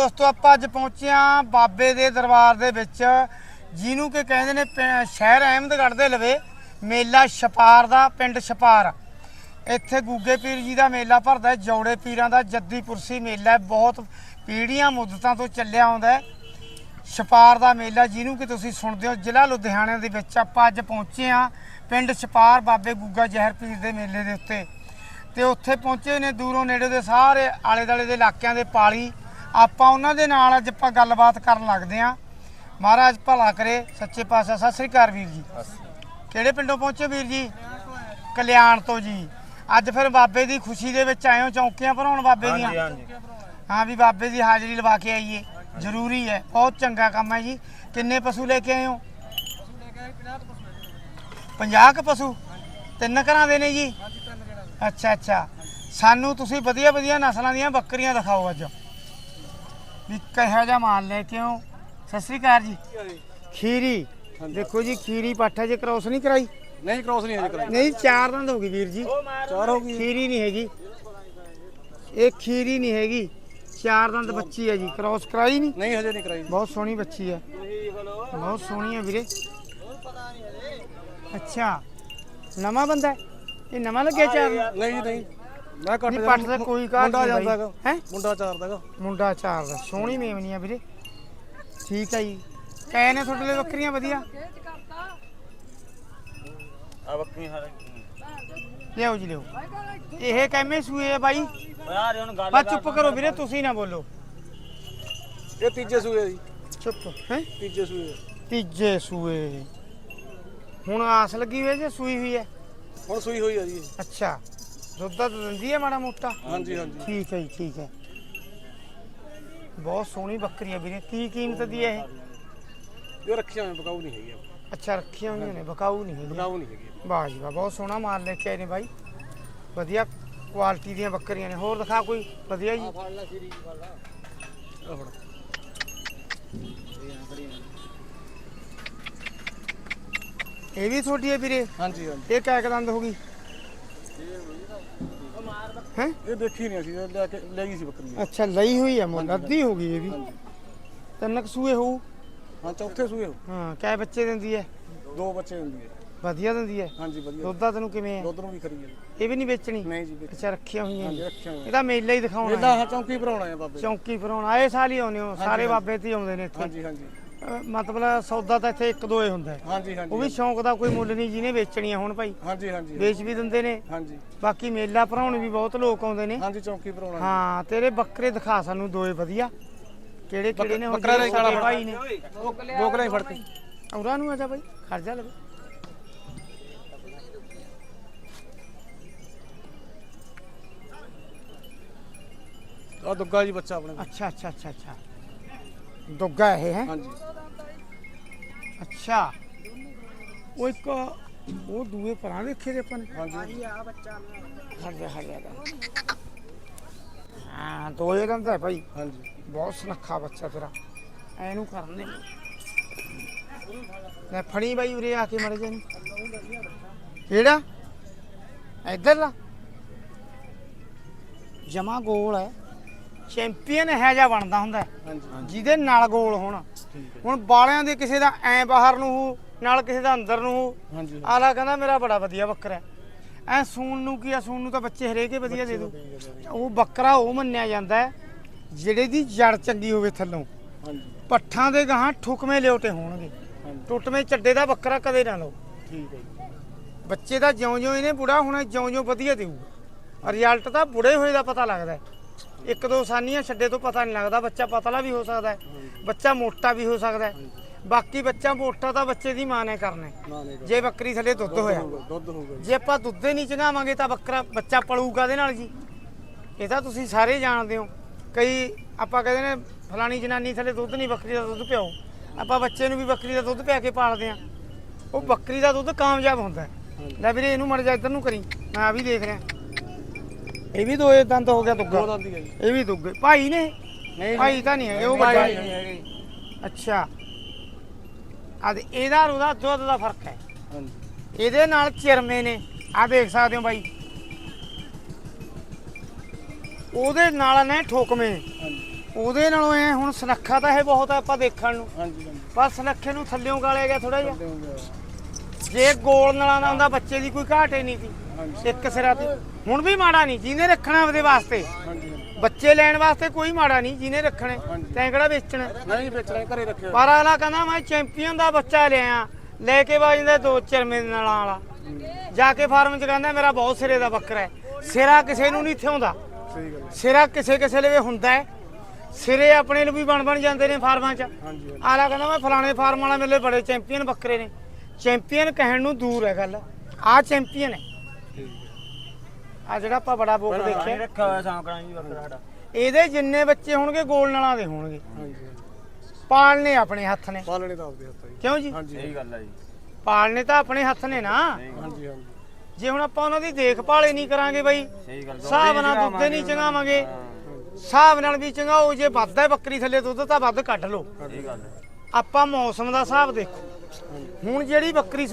ਦੋਸਤੋ, ਆਪਾਂ ਅੱਜ ਪਹੁੰਚੇ ਹਾਂ ਬਾਬੇ ਦੇ ਦਰਬਾਰ ਦੇ ਵਿੱਚ, ਜਿਹਨੂੰ ਕਿ ਕਹਿੰਦੇ ਨੇ ਪਿੰ- ਸ਼ਹਿਰ ਅਹਿਮਦਗੜ੍ਹ ਦੇ ਲਵੇ, ਮੇਲਾ ਛਪਾਰ ਦਾ, ਪਿੰਡ ਛਪਾਰ। ਇੱਥੇ ਗੁੱਗੇ ਪੀਰ ਜੀ ਦਾ ਮੇਲਾ ਭਰਦਾ ਹੈ, ਜੋੜੇ ਪੀਰਾਂ ਦਾ ਜੱਦੀ ਪੁਰਸੀ ਮੇਲਾ ਬਹੁਤ ਪੀੜ੍ਹੀਆਂ ਮੁੱਦਤਾਂ ਤੋਂ ਚੱਲਿਆ ਆਉਂਦਾ ਹੈ। ਛਪਾਰ ਦਾ ਮੇਲਾ ਜਿਹਨੂੰ ਕਿ ਤੁਸੀਂ ਸੁਣਦੇ ਹੋ, ਜ਼ਿਲ੍ਹਾ ਲੁਧਿਆਣਾ ਦੇ ਵਿੱਚ ਆਪਾਂ ਅੱਜ ਪਹੁੰਚੇ ਹਾਂ, ਪਿੰਡ ਛਪਾਰ ਬਾਬੇ ਗੁੱਗਾ ਜ਼ਹਿਰ ਪੀਰ ਦੇ ਮੇਲੇ ਦੇ ਉੱਤੇ। ਤੇ ਉੱਥੇ ਪਹੁੰਚੇ ਨੇ ਦੂਰੋਂ ਨੇੜੇ ਦੇ ਸਾਰੇ ਆਲੇ ਦਾਲੇ ਦੇ ਇਲਾਕਿਆਂ ਦੇ ਪਾਲੀ ਆਪਾਂ ਉਹਨਾਂ ਦੇ ਨਾਲ ਅੱਜ ਆਪਾਂ ਗੱਲਬਾਤ ਕਰਨ ਲੱਗਦੇ ਹਾਂ। ਮਹਾਰਾਜ ਭਲਾ ਕਰੇ ਸੱਚੇ ਪਾਤਸ਼ਾਹ ਸਤਿ ਸ੍ਰੀ ਅਕਾਲ ਵੀਰ ਜੀ। ਕਿਹੜੇ ਪਿੰਡੋਂ ਪਹੁੰਚੇ ਵੀਰ ਜੀ? ਕਲਿਆਣ ਤੋਂ ਜੀ। ਅੱਜ ਫਿਰ ਬਾਬੇ ਦੀ ਖੁਸ਼ੀ ਦੇ ਵਿੱਚ ਆਏ ਹੋ ਚੌਂਕੀਆਂ ਭਰਾਉਣ ਬਾਬੇ ਦੀਆਂ? ਹਾਂ ਵੀ ਬਾਬੇ ਦੀ ਹਾਜ਼ਰੀ ਲਵਾ ਕੇ ਆਈਏ। ਜ਼ਰੂਰੀ ਹੈ ਬਹੁਤ ਚੰਗਾ ਕੰਮ ਹੈ ਜੀ। ਕਿੰਨੇ ਪਸ਼ੂ ਲੈ ਕੇ ਆਏ ਹੋ? 50 ਕ ਪਸ਼ੂ? ਤਿੰਨ ਘਰਾਂ ਦੇ ਨੇ ਜੀ? ਅੱਛਾ ਅੱਛਾ। ਸਾਨੂੰ ਤੁਸੀਂ ਵਧੀਆ ਵਧੀਆ ਨਸਲਾਂ ਦੀਆਂ ਬੱਕਰੀਆਂ ਦਿਖਾਓ ਅੱਜ। ਵੀ ਕਿਹੋ ਜਿਹਾ ਮਾਲ ਲੈ ਕੇ ਆਓ ਸਤਿ ਸ੍ਰੀ ਅਕਾਲ ਜੀ। ਖੀਰੀ। ਦੇਖੋ ਜੀ ਖੀਰੀ ਪਾਠਾ ਜੇ ਕ੍ਰੋਸ ਨਹੀਂ ਕਰਾਈ। ਨਹੀਂ ਕ੍ਰੋਸ ਨਹੀਂ ਅਜੇ ਕਰਾਈ। ਨਹੀਂ ਚਾਰ ਦੰਦ ਹੋ ਗਈ ਵੀਰ ਜੀ। ਚਾਰ ਹੋ ਗਈ। ਖੀਰੀ ਨਹੀਂ ਹੈਗੀ। ਇਹ ਖੀਰੀ ਨਹੀਂ ਹੈਗੀ। ਚਾਰ ਦੰਦ ਬੱਚੀ ਹੈ ਜੀ। ਕ੍ਰਾਸ ਕਰਾਈ ਨਹੀਂ। ਨਹੀਂ ਹਜੇ ਨਹੀਂ ਕਰਾਈ। ਬਹੁਤ ਸੋਹਣੀ ਬੱਚੀ ਹੈ। ਬਹੁਤ ਸੋਹਣੀ ਹੈ ਵੀਰੇ। ਅੱਛਾ। ਨਵਾਂ ਬੰਦਾ ਹੈ? ਇਹ ਨਵਾਂ ਲੱਗਿਆ ਚਾਰ? ਨਹੀਂ ਨਹੀਂ। ਮੈਂ ਘੱਟ ਨਹੀਂ ਪੱਟ ਦਾ ਕੋਈ ਕਾਜ ਮੁੰਡਾ ਜਾਂਦਾ। ਹੈਂ? ਮੁੰਡਾ ਚਾਰਦਾਗਾ ਮੁੰਡਾ ਚਾਰ ਦਾ ਸੋਹਣੀ ਮੇਵਨੀ ਆ ਵੀਰੇ। ਠੀਕ ਹੈ ਜੀ। ਕੈ ਨੇ ਤੁਹਾਡੇ ਲਈ ਬੱਕਰੀਆਂ ਵਧੀਆ। ਆ ਬੱਕਰੀਆਂ ਸਾਰੇ। ਲਿਆਓ ਜੀ ਲਿਆਓ। ਇਹ ਕਿਵੇਂ ਸੂਏ ਆ ਬਾਈ। ਯਾਰ ਹੁਣ ਗੱਲ ਬਸ ਚੁੱਪ ਕਰੋ ਵੀਰੇ ਤੁਸੀਂ ਨਾ ਬੋਲੋ। ਇਹ ਤੀਜੇ ਸੂਏ ਜੀ। ਚੁੱਪ ਹੈ? ਤੀਜੇ ਸੂਏ ਤੀਜੇ ਸੂਏ। ਹੁਣ ਆਸ ਲੱਗੀ ਹੋਈ ਜੇ ਸੂਈ ਹੋਈ ਹੈ? ਹੁਣ ਸੂਈ ਹੋਈ ਆ ਜੀ। ਅੱਛਾ। ਦੁੱਧ ਤਾਂ ਦਿੰਦੀ ਹੈ ਮਾੜਾ ਮੋਟਾ। ਹਾਂਜੀ ਹਾਂਜੀ। ਠੀਕ ਹੈ ਜੀ ਠੀਕ ਹੈ। ਬਹੁਤ ਸੋਹਣੀ ਬੱਕਰੀ ਹੈ ਵੀਰੇ। ਕੀ ਕੀਮਤ ਦੀ ਹੈ ਇਹ? ਇਹ ਰੱਖੀਆਂ ਹੋਈਆਂ ਬਕਾਊ ਨਹੀਂ ਹੈਗੀਆਂ। ਅੱਛਾ ਰੱਖੀਆਂ ਹੋਈਆਂ ਨੇ ਬਕਾਊ ਨਹੀਂ ਹੈਗੀਆਂ। ਬਕਾਊ ਨਹੀਂ ਹੈਗੀ ਵਾਹ ਜੀ ਵਾਹ ਬਹੁਤ ਸੋਹਣਾ ਮਾਲ ਲੈ ਕੇ ਆਏ ਨੇ ਬਾਈ। ਵਧੀਆ ਕੁਆਲਿਟੀ ਦੀਆਂ ਬੱਕਰੀਆਂ ਨੇ। ਹੋਰ ਦਿਖਾ ਕੋਈ? ਵਧੀਆ ਜੀ। ਫੜ ਲੈ ਸੀਰੀ ਫੜ ਲੈ। ਆ ਫੜ। ਇਹ ਵੀ ਤੁਹਾਡੀ ਹੈ ਵੀਰੇ? ਹਾਂਜੀ ਹਾਂਜੀ। ਇਹ ਕਿਆ ਦੰਦ ਹੋ ਗਈ। ਹੈ? ਇਹ ਦੇਖੀ ਨਹੀਂ ਅਸੀਂ ਲੈ ਕੇ ਲੈ ਗਈ ਸੀ ਬੱਕਰੀ। ਅੱਛਾ ਲਈ ਹੋਈ ਹੈ ਮੁੱਲ ਅੱਧੀ ਹੋ ਗਈ ਇਹ ਵੀ। ਤਿੰਨ ਕੁ ਸੂਏ ਹੋਊ? ਹਾਂ ਚੌਥੇ ਸੂਏ ਹੋ। ਹਾਂ ਕਿਆ ਬੱਚੇ ਦਿੰਦੀ ਹੈ ਦੋ ਬੱਚੇ ਹੁੰਦੀ ਹੈ ਵਧੀਆ ਦਿੰਦੀ ਹੈ ਹਾਂਜੀ ਵਧੀਆ। ਦੁੱਧ ਦਾ ਤੈਨੂੰ ਕਿਵੇਂ ਹੈ ਦੁੱਧ ਨੂੰ ਵੀ ਖਰੀ ਹੈ ਇਹ ਵੀ ਨਹੀਂ ਵੇਚਣੀ? ਨਹੀਂ ਜੀ ਵਿੱਚ ਅੱਛਾ ਰੱਖੀਆਂ ਹੋਈਆਂ ਹਾਂਜੀ ਜੀ। ਰੱਖੀਆਂ ਹੋਈਆਂ। ਇਹਦਾ ਮੇਲਾ ਹੀ ਦਿਖਾਉਣਾ ਇਹਦਾ ਹੈ। ਹਾਂ ਚੌਂਕੀ ਭਰਾਉਣਾ ਹੈ ਬਾਬੇ। ਚੌਂਕੀ ਫਰਾਉਣ ਆਏ ਸਾਲ ਹੀ ਆਉਂਦੇ ਹੋ ਸਾਰੇ ਹਾਂਜੀ। ਬਾਬੇ ਤੇ ਹੀ ਆਉਂਦੇ ਨੇ ਇੱਥੇ। ਹਾਂਜੀ ਹਾਂਜੀ। ਅਹ ਮਤਲਬ ਸੌਦਾ ਤਾਂ ਇੱਥੇ ਇੱਕ ਦੋ ਹੀ ਹੁੰਦਾ ਹੈ। ਹਾਂਜੀ ਹਾਂਜੀ ਉਹ ਵੀ ਸ਼ੌਂਕ ਦਾ ਕੋਈ ਮੁੱਲ ਨਹੀਂ ਜਿਹਨੇ ਵੇਚਣੀਆਂ ਹੁਣ ਭਾਈ। ਹਾਂਜੀ ਹਾਂਜੀ ਵੇਚ ਵੀ ਦਿੰਦੇ ਨੇ। ਹਾਂਜੀ। ਬਾਕੀ ਮੇਲਾ ਭਰਾਉਣ ਵੀ ਬਹੁਤ ਲੋਕ ਆਉਂਦੇ ਨੇ। ਹਾਂਜੀ ਚੌਂਕੀ ਭਰਾਉਣਾ ਹੈ। ਤੇਰੇ ਬੱਕਰੇ ਦਿਖਾ ਸਾਨੂੰ ਦੋਏ ਵਧੀਆ। ਕਿਹੜੇ ਕਿਹੜੇ ਨੇ ਬੱਕਰਾ ਕਾਲਾ ਸਾਡੇ ਭਾਈ ਨੇ। ਬੋਕਲਾ ਹੀ ਫੜ ਕੇ। ਉਹਨਾਂ ਨੂੰ ਆ ਜਾ ਭਾਈ ਖੜ ਜਾ ਲਵੇ ਆ ਦੁੱਗਾ ਜੀ ਬੱਚਾ ਆਪਣੇ। ਅੱਛਾ ਅੱਛਾ ਅੱਛਾ ਅੱਛਾ। ਦੁੱਗਾ ਇਹ ਹੈ? ਹਾਂਜੀ। ਅੱਛਾ। ਉਹ ਇੱਕ ਉਹ ਦੂਏ ਪਰਾਂ ਦੇਖੇ ਦੇ ਆਪਾਂ ਨੇ। ਹਾਂਜੀ। ਹਟ ਜਾ ਹਟ ਜਾ ਹਾਂ ਦੋਏ ਦੰਦ ਹੈ ਭਾਈ। ਹਾਂਜੀ। ਬਹੁਤ ਸੁਨੱਖਾ ਬੱਚਾ ਤੇਰਾ। ਐਨੂੰ ਕਰਨ ਦੇ। ਲੈ ਫੜੀ ਬਾਈ ਉਰੇ ਆ ਕੇ ਮੜ ਜਾ ਨੂੰ ਕਿਹੜਾ? ਇੱਧਰ ਲਾ। ਜਮਾ ਗੋਲ ਹੈ। ਚੈਂਪੀਅਨ ਹੈ ਜਾਂ ਬਣਦਾ ਹੁੰਦਾ। ਹੈ, ਜਿਹਦੇ ਨਾਲ ਗੋਲ ਹੋਣ। ਹੈ। ਹੁਣ ਬਾਲਿਆਂ ਦੇ ਕਿਸੇ ਦਾ ਐ ਬਾਹਰ ਨੂੰ ਨਾਲ ਕਿਸੇ ਦਾ ਅੰਦਰ ਨੂੰ ਆਲਾ ਕਹਿੰਦਾ ਮੇਰਾ ਬੜਾ ਵਧੀਆ ਬੱਕਰਾ ਹੈ। ਐ ਸੂਣ ਨੂੰ ਕੀ ਆ ਸੂਣ ਨੂੰ ਤਾਂ ਬੱਚੇ ਹਰੇਕੇ ਵਧੀਆ ਦੇ ਦੂ। ਉਹ ਬੱਕਰਾ ਉਹ ਮੰਨਿਆ ਜਾਂਦਾ ਹੈ ਜਿਹੜੇ ਦੀ ਜੜ ਚੰਗੀ ਹੋਵੇ ਥੱਲੋਂ। ਪੱਠਾਂ ਦੇ ਗਾਹਾਂ ਠੁਕਵੇਂ ਲਿਓਟੇ ਹੋਣਗੇ। ਟੁੱਟਵੇਂ ਚੱਡੇ ਦਾ ਬੱਕਰਾ ਕਦੇ ਨਾ ਲਓ। ਠੀਕ ਹੈ ਬੱਚੇ ਦਾ ਜਿਉਂ-ਜਿਉਂ ਇਹਨੇ ਬੁੜਾ ਹੋਣਾ ਜਿਉਂ-ਜਿਉਂ ਵਧੀਆ ਦੇਊ। ਰਿਜ਼ਲਟ ਤਾਂ ਬੁੜੇ ਹੋਏ ਦਾ ਪਤਾ ਲੱਗਦਾ ਹੈ। ਇੱਕ ਦੋ ਸਾਨੀਆਂ ਛੱਡੇ ਤੋਂ ਪਤਾ ਨਹੀਂ ਲੱਗਦਾ ਬੱਚਾ ਪਤਲਾ ਵੀ ਹੋ ਸਕਦਾ ਹੈ ਬੱਚਾ ਮੋਟਾ ਵੀ ਹੋ ਸਕਦਾ ਹੈ। ਬਾਕੀ ਬੱਚਾ ਮੋਟਾ ਤਾਂ ਬੱਚੇ ਦੀ ਮਾਂ ਨੇ ਕਰਨਾ ਹੈ। ਜੇ ਬੱਕਰੀ ਥੱਲੇ ਦੁੱਧ ਹੋਇਆ ਦੁੱਧ ਹੋਊਗਾ ਜੀ। ਆਪਾਂ ਦੁੱਧ ਨਹੀਂ ਚਗਾਵਾਂਗੇ ਤਾਂ ਬੱਕਰਾ ਬੱਚਾ ਪਲੂਗਾ ਦੇ ਨਾਲ ਜੀ। ਇਹ ਤਾਂ ਤੁਸੀਂ ਸਾਰੇ ਜਾਣਦੇ ਹੋ। ਕਈ ਆਪਾਂ ਕਹਿੰਦੇ ਨੇ ਫਲਾਣੀ ਜਨਾਨੀ ਥੱਲੇ ਦੁੱਧ ਨਹੀਂ ਬੱਕਰੀ ਦਾ ਦੁੱਧ ਪਿਆਓ। ਆਪਾਂ ਬੱਚੇ ਨੂੰ ਵੀ ਬੱਕਰੀ ਦਾ ਦੁੱਧ ਪਿਆ ਕੇ ਪਾਲਦੇ ਆ ਉਹ ਬੱਕਰੀ ਦਾ ਦੁੱਧ ਕਾਮਯਾਬ ਹੁੰਦਾ ਹੈ। ਲੈ ਵੀਰੇ ਇਹਨੂੰ ਮੜ ਜਾ ਇੱਧਰ ਨੂੰ ਕਰੀ। ਮੈਂ ਆ ਵੀ ਦੇਖ ਰਿਹਾ। ਇਹ ਵੀ ਦੋਏ ਦੰਦ ਹੋ ਗਿਆ ਦੋ ਦੁੱਗਾ ਦੰਦ ਹੀ ਹੈ ਜੀ। ਇਹ ਵੀ ਦੁੱਗੇ। ਭਾਈ ਨੇ? ਨਹੀਂ ਭਾਈ ਤਾਂ ਨਹੀਂ ਹੈਗੇ ਉਹ ਵੱਡਾ। ਹੈ। ਅੱਛਾ। ਆ ਤੇ ਇਹਦਾ ਔਰ ਉਹਦਾ ਦੁੱਧ ਦਾ ਫ਼ਰਕ ਹੈ। ਹਾਂਜੀ। ਇਹਦੇ ਨਾਲ ਚਿਰਮੇ ਨੇ। ਆ ਦੇਖ ਸਕਦੇ ਹੋ ਬਾਈ। ਉਹਦੇ ਨਾਲ ਨੇ ਠੋਕਵੇਂ। ਹਾਂਜੀ। ਉਹਦੇ ਨਾਲੋਂ ਐ ਹੁਣ ਸੁਨੱਖਾ ਤਾਂ ਇਹ ਬਹੁਤ ਆ ਆਪਾਂ ਦੇਖਣ ਨੂੰ। ਹਾਂਜੀ ਹਾਂਜੀ। ਪਰ ਸੁਨੱਖੇ ਨੂੰ ਥੱਲਿਓਂ ਗਾਲਿਆ ਗਿਆ ਥੋੜਾ ਜਿਹਾ। ਜੇ ਗੋਲ ਨਲਾਂ ਦਾ ਹੁੰਦਾ ਬੱਚੇ ਦੀ ਕੋਈ ਘਾਟ ਹੀ ਨਹੀਂ ਸੀ। ਇੱਕ ਸਿਰਾ ਤੇ ਹੁਣ ਵੀ ਮਾੜਾ ਨਹੀਂ ਜਿਹਨੇ ਰੱਖਣਾ ਉਹਦੇ ਵਾਸਤੇ। ਹਾਂਜੀ। ਬੱਚੇ ਲੈਣ ਵਾਸਤੇ ਕੋਈ ਮਾੜਾ ਨਹੀਂ ਜਿਹਨੇ ਰੱਖਣੇ। ਤੈਂ ਵੇਚਣਾ? ਨਹੀਂ ਵੇਚਣਾ ਘਰੇ ਰੱਖਿਆ। ਪਰ ਅਗਲਾ ਕਹਿੰਦਾ ਮੈਂ ਚੈਂਪੀਅਨ ਦਾ ਬੱਚਾ ਲਿਆ ਲੈ ਕੇ ਵਾਜਦਾ ਦੋ ਚਰਮੇ ਨਾਲਾਂ ਵਾਲਾ ਜਾ ਕੇ ਫਾਰਮ 'ਚ ਕਹਿੰਦਾ ਮੇਰਾ ਬਹੁਤ ਸਿਰੇ ਦਾ ਬੱਕਰਾ ਹੈ। ਸਿਰਾ ਕਿਸੇ ਨੂੰ ਨਹੀਂ ਥਿਉਂਦਾ। ਸਹੀ ਗੱਲ। ਸਿਰਾ ਕਿਸੇ ਕਿਸੇ ਲਵੇ ਹੁੰਦਾ ਹੈ। ਸਿਰੇ ਆਪਣੇ ਲਈ ਵੀ ਬਣ ਬਣ ਜਾਂਦੇ ਨੇ ਫਾਰਮਾਂ 'ਚ। ਹਾਂਜੀ ਆਲਾ ਕਹਿੰਦਾ ਮੈਂ ਫਲਾਣੇ ਫਾਰਮ ਵਾਲਾ ਮੇਰੇ ਲਈ ਬੜੇ ਚੈਂਪੀਅਨ ਬੱਕਰੇ ਨੇ। ਚੈਂਪੀਅਨ ਕਹਿਣ ਨੂੰ ਦੂਰ ਹੈ ਗੱਲ। ਆ ਚੈਂਪੀਅਨ ਹੈ। ਆ ਜਿਹੜਾ ਆਪਾਂ ਬੜਾ ਬੁੱਕ ਦੇਖਿਆ। ਰੱਖਿਆ ਹੋਇਆ ਸਾਂਕਣਾ ਜੀ ਬੱਕਰਾ ਸਾਡਾ। ਇਹਦੇ ਜਿੰਨੇ ਬੱਚੇ ਹੋਣਗੇ ਗੋਲ ਨਾਲਾਂ ਦੇ ਹੋਣਗੇ। ਹਾਂਜੀ ਪਾਲਨੇ ਆਪਣੇ ਹੱਥ ਨੇ। ਪਾਲਣੇ ਤਾਂ ਆਪਦੇ ਹੱਥ ਕਿਉਂ ਜੀ? ਹਾਂਜੀ ਸਹੀ ਗੱਲ ਹੈ ਜੀ। ਪਾਲਨੇ ਤਾਂ ਆਪਣੇ ਹੱਥ ਨੇ ਨਾ। ਹਾਂਜੀ ਹਾਂਜੀ। ਜੇ ਹੁਣ ਆਪਾਂ ਉਹਨਾਂ ਦੀ ਦੇਖਭਾਲ ਹੀ ਨਹੀਂ ਕਰਾਂਗੇ ਬਾਈ ਸਹੀ ਗੱਲ ਹਿਸਾਬ ਨਾਲ ਦੁੱਧ ਨਹੀਂ ਚੰਗਾਵਾਂਗੇ। ਹਿਸਾਬ ਨਾਲ ਵੀ ਚੰਗਾਓ ਜੇ ਵੱਧਦਾ ਬੱਕਰੀ ਥੱਲੇ ਦੁੱਧ ਤਾਂ ਵੱਧ ਕੱਢ ਲਓ। ਸਹੀ ਗੱਲ ਆਪਾਂ ਮੌਸਮ ਦਾ ਹਿਸਾਬ ਦੇਖੋ। ਹੁਣ ਜਿਹੜੀ ਬੱਕਰੀ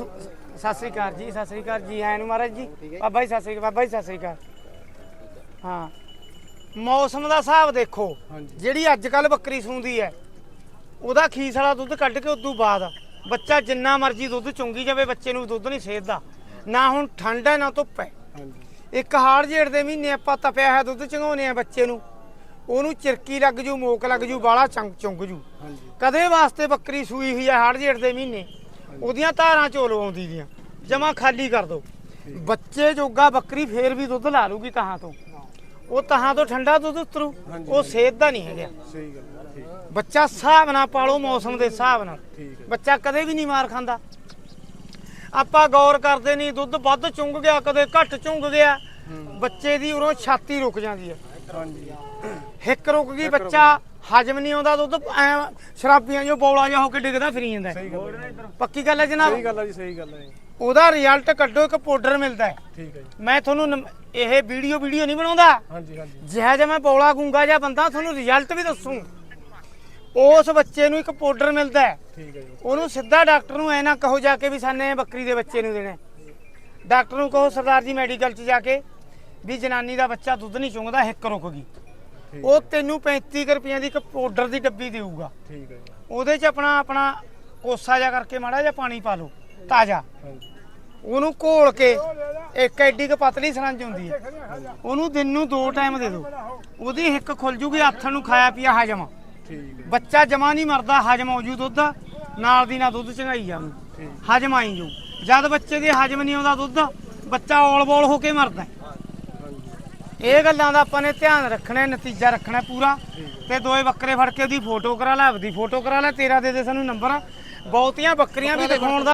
ਸਤਿ ਸ੍ਰੀ ਅਕਾਲ ਜੀ ਸਤਿ ਸ੍ਰੀ ਅਕਾਲ ਜੀ ਆਇਆਂ ਨੂੰ ਮਹਾਰਾਜ ਜੀ। ਬਾਬਾ ਜੀ ਸਤਿ ਸ੍ਰੀ ਅਕਾਲ ਬਾਬਾ ਜੀ ਸਤਿ ਸ੍ਰੀ ਅਕਾਲ। ਹਾਂ। ਮੌਸਮ ਦਾ ਹਿਸਾਬ ਦੇਖੋ ਜਿਹੜੀ ਅੱਜ ਕੱਲ ਬੱਕਰੀ ਸੂੰਦੀ ਹੈ ਉਹਦਾ ਖੀਸ ਵਾਲਾ ਦੁੱਧ ਕੱਢ ਕੇ ਉਦੋਂ ਬਾਅਦ ਬੱਚਾ ਜਿੰਨਾ ਮਰਜ਼ੀ ਦੁੱਧ ਚੁੰਗੀ ਜਾਵੇ ਬੱਚੇ ਨੂੰ ਦੁੱਧ ਨਹੀਂ ਸੇਧਦਾ ਨਾ ਹੁਣ ਠੰਡ ਹੈ ਨਾ ਧੁੱਪ ਹੈ। ਇੱਕ ਹਾੜ ਜੇੜ ਦੇ ਮਹੀਨੇ ਆਪਾਂ ਤਪਿਆ ਹੋਇਆ ਦੁੱਧ ਚੰਗਾਉਨੇ ਆ ਬੱਚੇ ਨੂੰ ਉਹਨੂੰ ਚਿਰਕੀ ਲੱਗ ਜੂ ਮੋਕ ਲੱਗ ਜੂ ਬਾਲਾ ਚੰਗ ਚੁੰਗ ਜੂ। ਕਦੇ ਵਾਸਤੇ ਬੱਕਰੀ ਸੂਈ ਹੋਈ ਹੈ ਹਾੜ ਜੇੜ ਦੇ ਮਹੀਨੇ? ਉਹਦੀਆਂ ਧਾਰਾਂ ਚੋਲੋ ਆਉਂਦੀ ਦੀਆਂ। ਜਮਾ ਖਾਲੀ ਕਰ ਦੋ। ਬੱਚੇ ਜੋਗਾ ਬੱਕਰੀ ਫੇਰ ਵੀ ਦੁੱਧ ਲਾ ਲੂਗੀ ਤਹਾਂ ਤੋਂ। ਉਹ ਤਹਾਂ ਤੋਂ ਠੰਡਾ ਦੁੱਧ ਉਤਰੂ ਉਹ ਸਿਹਤ ਦਾ ਨਹੀਂ ਹੈਗਾ। ਸਹੀ ਗੱਲ ਠੀਕ। ਬੱਚਾ ਹਿਸਾਬ ਨਾਲ ਪਾਲੋ ਮੌਸਮ ਦੇ ਹਿਸਾਬ ਨਾਲ। ਬੱਚਾ ਕਦੇ ਵੀ ਨਹੀਂ ਮਾਰ ਖਾਂਦਾ। ਆਪਾਂ ਗੌਰ ਕਰਦੇ ਨਹੀਂ ਦੁੱਧ ਵੱਧ ਚੁੰਗ ਗਿਆ ਕਦੇ ਘੱਟ ਚੁੰਗ ਗਿਆ। ਬੱਚੇ ਦੀ ਉਰੋਂ ਛਾਤੀ ਰੁਕ ਜਾਂਦੀ ਹੈ। ਹਾਂਜੀ। ਹਿੱਕ ਰੁਕ ਗਈ ਬੱਚਾ ਹਜਮ ਨਹੀਂ ਆਉਂਦਾ ਦੁੱਧ ਐ ਸ਼ਰਾਬੀਆਂ ਜੋ ਬੌਲਾ ਜਿਹਾ ਹੋ ਕੇ ਡਿੱਗਦਾ ਫਿਰੀ ਜਾਂਦਾ। ਹੈ। ਸਹੀ ਗੱਲ ਹੈ ਪੱਕੀ ਗੱਲ ਹੈ ਜਨਾਬ? ਸਹੀ ਗੱਲ ਹੈ ਜੀ ਸਹੀ ਗੱਲ ਹੈ ਜੀ। ਉਹਦਾ ਰਿਜ਼ਲਟ ਕੱਢੋ ਇੱਕ ਪਾਊਡਰ ਮਿਲਦਾ ਹੈ। ਠੀਕ ਹੈ ਜੀ। ਮੈਂ ਤੁਹਾਨੂੰ ਇਹ ਵੀਡੀਓ ਵੀਡੀਓ ਨਹੀਂ ਬਣਾਉਂਦਾ। ਹਾਂਜੀ ਹਾਂਜੀ। ਜਿਹੜਾ ਜਿਹਾ ਮੈਂ ਬੌਲਾ ਗੂੰਗਾ ਜਿਹਾ ਬੰਦਾ ਤੁਹਾਨੂੰ ਰਿਜ਼ਲਟ ਵੀ ਦੱਸੂ। ਉਸ ਬੱਚੇ ਨੂੰ ਇੱਕ ਪਾਊਡਰ ਮਿਲਦਾ ਹੈ। ਠੀਕ ਹੈ ਜੀ। ਉਹਨੂੰ ਸਿੱਧਾ ਡਾਕਟਰ ਨੂੰ ਐ ਨਾ ਕਹੋ ਜਾ ਕੇ ਵੀ ਸਾਨੇ ਬੱਕਰੀ ਦੇ ਬੱਚੇ ਨੂੰ ਦੇਣਾ ਹੈ। ਡਾਕਟਰ ਨੂੰ ਕਹੋ ਸਰਦਾਰ ਜੀ ਮੈਡੀਕਲ 'ਚ ਜਾ ਕੇ ਵੀ ਜਨਾਨੀ ਦਾ ਬੱਚਾ ਦੁੱਧ ਨਹੀਂ ਚੁੰਗਦਾ ਹਿੱਕ ਰੁਕ ਗਈ। ਉਹ ਤੈਨੂੰ 35 ਕੁ ਰੁਪਈਆਂ ਦੀ ਇੱਕ ਪਾਊਡਰ ਦੀ ਡੱਬੀ ਦੇਊਗਾ। ਠੀਕ ਹੈ ਜੀ। ਉਹਦੇ 'ਚ ਆਪਣਾ ਆਪਣਾ ਕੋਸਾ ਜਿਹਾ ਕਰਕੇ ਮਾੜਾ ਜਿਹਾ ਪਾਣੀ ਪਾ ਲਓ ਤਾਜ਼ਾ। ਹਾਂਜੀ। ਉਹਨੂੰ ਘੋਲ ਕੇ ਇੱਕ ਐਡੀ ਕੁ ਪਤਲੀ ਸਰੰਜ ਹੁੰਦੀ ਹੈ। ਉਹਨੂੰ ਦਿਨ ਨੂੰ ਦੋ ਟਾਈਮ ਦੇ ਦਿਓ। ਉਹਦੀ ਹਿੱਕ ਖੁੱਲ ਜੂਗੀ ਹੱਥਾਂ ਨੂੰ ਖਾਇਆ ਪੀਆ ਹਜਮ। ਠੀਕ ਹੈ। ਬੱਚਾ ਜਮਾ ਨਹੀਂ ਮਰਦਾ ਹਜਮ ਹੋ ਜੂ ਦੁੱਧ। ਨਾਲ ਦੀ ਨਾਲ ਦੁੱਧ ਚੰਗਾਈ ਠੀਕ। ਹਜਮ ਆਈ ਜੂ ਜਦ ਬੱਚੇ ਦੇ ਹਜਮ ਨਹੀਂ ਆਉਂਦਾ ਦੁੱਧ ਬੱਚਾ ਔਲ ਬੋਲ ਹੋ ਕੇ ਮਰਦਾ ਹੈ। ਇਹ ਗੱਲਾਂ ਦਾ ਆਪਾਂ ਨੇ ਧਿਆਨ ਰੱਖਣਾ ਹੈ, ਨਤੀਜਾ ਰੱਖਣਾ ਹੈ ਪੂਰਾ। ਤੇ ਦੋਏ ਬੱਕਰੇ ਫੜ ਕੇ ਉਹਦੀ ਫੋਟੋ ਕਰਾ ਲੈ ਆਪਦੀ ਫੋਟੋ ਕਰਾ ਲੈ ਤੇਰਾ ਦੇ ਦੇ ਸਾਨੂੰ ਨੰਬਰ। ਬਹੁਤੀਆਂ ਬੱਕਰੀਆਂ ਵੀ ਦਿਖਾਉਣ ਦਾ